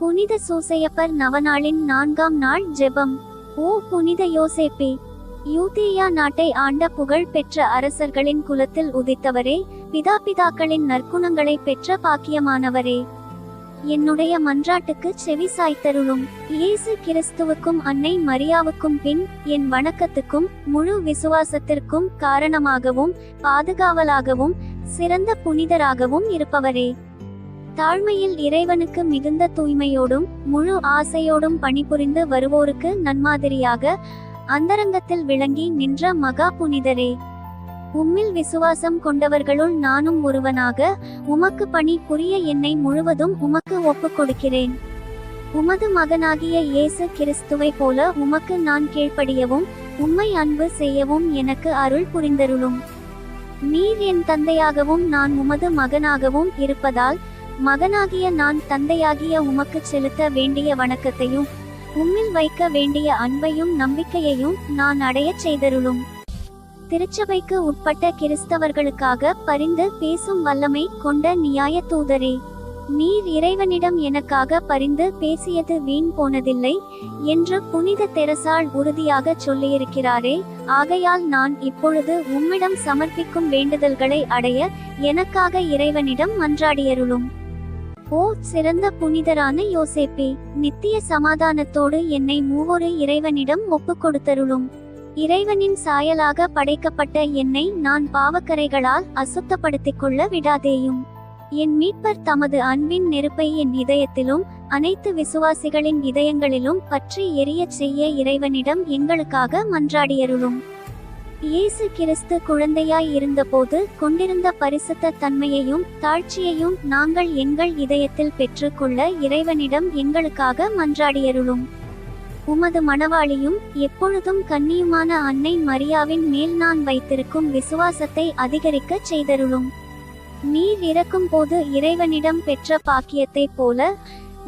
புனித சூசையப்பர் நவநாளின் நான்காம் நாள் ஜெபம். ஓ புனித யோசேப்பே யூதேயா நாட்டை ஆண்ட புகழ் பெற்ற அரசர்களின் குலத்தில் உதித்தவரே பிதாபிதாக்களின் நற்குணங்களை பெற்ற பாக்கியமானவரே. என்னுடைய மன்றாட்டுக்கு செவி சாய்த்தருளும். இயேசு கிறிஸ்துவுக்கும் அன்னை மரியாவுக்கும் பின் என் வணக்கத்துக்கும் முழு விசுவாசத்திற்கும் காரணமாகவும் பாதுகாவலாகவும் சிறந்த புனிதராகவும் இருப்பவரே. தாழ்மையில் இறைவனுக்கு மிகுந்த தூய்மையோடும் முழு ஆசையோடும் பணிபுரிந்து வருவோருக்கு நன்மாதிரியாக அந்தரங்கத்தில் விளங்கி நின்ற மகா புனிதரே. உம்மில் விசுவாசம் கொண்டவர்களுள் நானும் ஒருவனாக உமக்கு பணி புரிய என்னை முழுவதும் உமக்கு ஒப்புக் கொடுக்கிறேன் உமது மகனாகிய இயேசு கிறிஸ்துவை போல உமக்கு நான் கீழ்ப்படியவும் உம்மை அன்பு செய்யவும் எனக்கு அருள் புரிந்தருளும். நீர் என் தந்தையாகவும் நான் உமது மகனாகவும் இருப்பதால் மகனாகிய நான் தந்தையாகிய உமக்கு செலுத்த வேண்டிய வணக்கத்தையும் உம்மில் வைக்க வேண்டிய அன்பையும் நம்பிக்கையையும் நான் அடையச் செய்தருளும். திருச்சபைக்கு உட்பட்ட கிறிஸ்தவர்களுக்காக பரிந்து பேசும் வல்லமை கொண்ட நியாய தூதரே நீர் இறைவனிடம் எனக்காக பரிந்து பேசியது வீண் போனதில்லை என்று புனித தெரசால் உறுதியாக சொல்லியிருக்கிறாரே ஆகையால் நான் இப்பொழுது உம்மிடம் சமர்ப்பிக்கும் வேண்டுதல்களை அடைய எனக்காக இறைவனிடம் மன்றாடியருளும். ஓ சிறந்த புனிதரான யோசேப்பே நித்திய சமாதானத்தோடு என்னை மூவொரு இறைவனிடம் ஒப்பு கொடுத்தருளும். இறைவனின் சாயலாக படைக்கப்பட்ட என்னை நான் பாவக்கரைகளால் அசுத்தப்படுத்திக் கொள்ள விடாதேயும். என் மீட்பர் தமது அன்பின் நெருப்பை என் இதயத்திலும் அனைத்து விசுவாசிகளின் இதயங்களிலும் பற்றி எரியச் செய்ய இறைவனிடம் எங்களுக்காக மன்றாடியருளும். இயேசு கிறிஸ்து குழந்தையாய் இருந்தபோது கொண்டிருந்த பரிசுத்த தன்மையையும் தாழ்ச்சியையும் நாங்கள் எங்கள் இதயத்தில் பெற்றுக்கொள்ள இறைவனிடம் எங்களுக்காக மன்றாடியருளும். உமது மணவாளியும் எப்பொழுதும் கண்ணியுமான அன்னை மரியாவின் மேல் நான் வைத்திருக்கும் விசுவாசத்தை அதிகரிக்கச் செய்தருளும். நீர் இறக்கும் போது இறைவனிடம் பெற்ற பாக்கியத்தைப் போல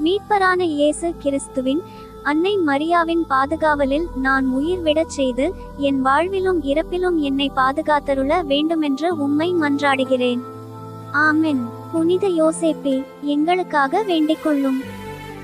மீட்பரான இயேசு கிறிஸ்துவின் அன்னை மரியாவின் பாதுகாவலில் நான் உயிர் விடச் செய்து என் வாழ்விலும் இறப்பிலும் என்னை பாதுகாத்தருள வேண்டுமென்று உம்மை மன்றாடுகிறேன். ஆமென். புனித யோசேப்பே எங்களுக்காக வேண்டிக் கொள்ளும்